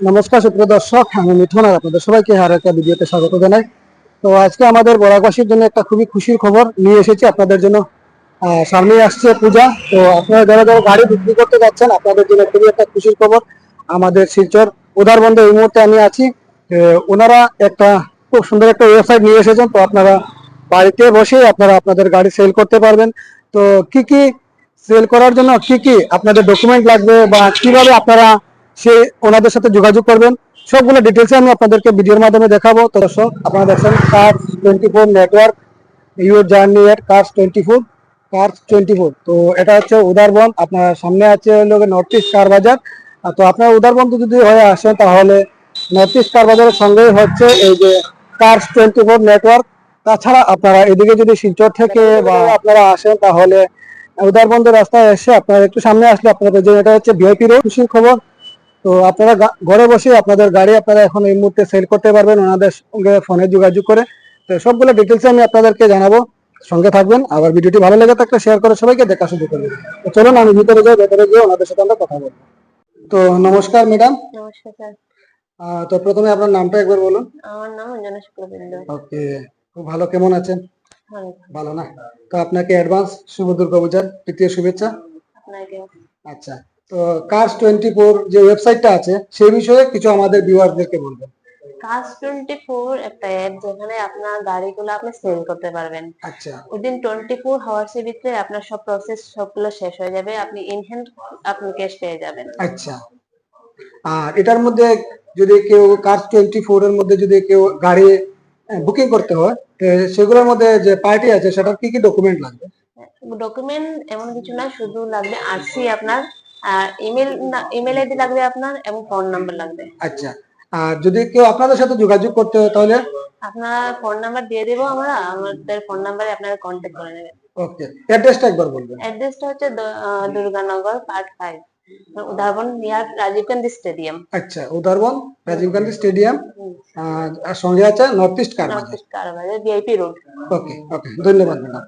নমস্কার, সুপ্রিয় দর্শক, আমি মিঠুন আর আপনাদের সবাইকে আর একটা ভিডিওতে স্বাগত জানাই। তো আজকে আমাদের বরাকবাসীর জন্য একটা খুবই খুশির খবর নিয়ে এসেছি আপনাদের জন্য। সামনেই আসছে পূজা। তো আপনারা যারা যারা গাড়ি বিক্রি করতে যাচ্ছেন, আপনাদের জন্য খুবই একটা খুশির খবর। আমাদের শিলচর উদারবন্ধে এই মুহূর্তে আমি আছি। ওনারা একটা খুব সুন্দর একটা ওয়েবসাইট নিয়ে এসেছেন। তো আপনারা বাড়িতে বসে আপনারা আপনাদের গাড়ি সেল করতে পারবেন। তো কি কি সেল করার জন্য কি কি আপনাদের ডকুমেন্ট লাগবে বা কীভাবে আপনারা সেই ওনাদের সাথে যোগাযোগ করবেন। সবগুলো ডিটেলসে আমি আপনাদেরকে ভিডিওর মাধ্যমে দেখাবো। তো দর্শক, আপনারা দেখছেন Cars twenty four network your journey at Cars twenty four Cars twenty four তো এটা হচ্ছে উদারবন আপনার সামনে আছে হলো নর্থ ইস্ট কার বাজার তো আপনার উদারবন যদি হয়ে আসেন, তাহলে নর্থ ইস্ট কার বাজারের সঙ্গেই হচ্ছে এই যে কার্স টোয়েন্টি ফোর নেটওয়ার্ক তাছাড়া আপনারা এদিকে যদি শিলচর থেকে বা আপনারা আসেন, তাহলে উদারবন্দ রাস্তায় এসে আপনারা একটু সামনে আসলে আপনাদের যে এটা হচ্ছে ভিআইপি রোড খুশির খবর তো আপনারা ঘরে বসে আপনাদের গাড়ি আপনারা এখন এই মুহূর্তে সেল করতে পারবেন ওনাদের সঙ্গে ফোনে যোগাযোগ করে। তো সবগুলো ডিটেলস আমি আপনাদেরকে জানাব সঙ্গে থাকবেন। আবার ভিডিওটি ভালো লেগে থাকলে শেয়ার করে সবাইকে দেখা শুরু করবেন। তো চলুন আমি ভিতরে যাই ভেতরে গিয়ে ওনাদের সাথে আমরা কথা বলব। তো নমস্কার ম্যাডাম নমস্কার স্যার। তো প্রথমে আপনার নামটা একবার বলুন। আমার নাম অঞ্জনা শুক্লবৃন্দ। ওকে খুব ভালো। কেমন আছেন? ভালো। না? তো আপনাকে অ্যাডভান্স শুভ দুর্গা পূজার তৃতীয় শুভেচ্ছা। আপনাকে। আচ্ছা। কার্স টোয়েন্টি ফোর যে ওয়েবসাইটটা আছে সেই বিষয়ে কিছু আমাদের ভিউয়ারদেরকে বলবেন। কাজ টোয়েন্টি ফোর একটা অ্যাপ যেখানে আপনার গাড়িগুলো আপনি সেল করতে পারবেন। আচ্ছা। উইদিন টোয়েন্টি ফোর হাওয়ার্স এর ভিতরে আপনার সব প্রসেস সবগুলো শেষ হয়ে যাবে আপনি ইন হ্যান্ড আপনি ক্যাশ পেয়ে যাবেন। আচ্ছা। আর এটার মধ্যে যদি কেউ কার্স টোয়েন্টি ফোর এর মধ্যে যদি কেউ গাড়ি বুকিং করতে হয় সেগুলোর মধ্যে যে পার্টি আছে সেটার কি কি ডকুমেন্ট লাগবে? ডকুমেন্ট এমন কিছু না শুধু লাগবে আরসি আপনার ইমেল ইমেল আইডি লাগবে আপনার এবং ফোন নাম্বার লাগবে। আচ্ছা আর যদি কেউ আপনাদের সাথে যোগাযোগ করতে হয় তাহলে? আপনার ফোন নাম্বার দিয়ে দেবো আমরা আমাদের ফোন নাম্বারে আপনারা কন্ট্যাক্ট করে নেবেন ওকে অ্যাড্রেসটা একবার বলবেন। অ্যাড্রেসটা হচ্ছে দুর্গানগর পার্ট ফাইভ উদাহরণ নিয়ার রাজীব গান্ধী স্টেডিয়াম আচ্ছা উদারবন রাজীব গান্ধী স্টেডিয়াম আর সঙ্গে আছে north east car north east কারবারে VIP road okay okay ধন্যবাদ ম্যাডাম।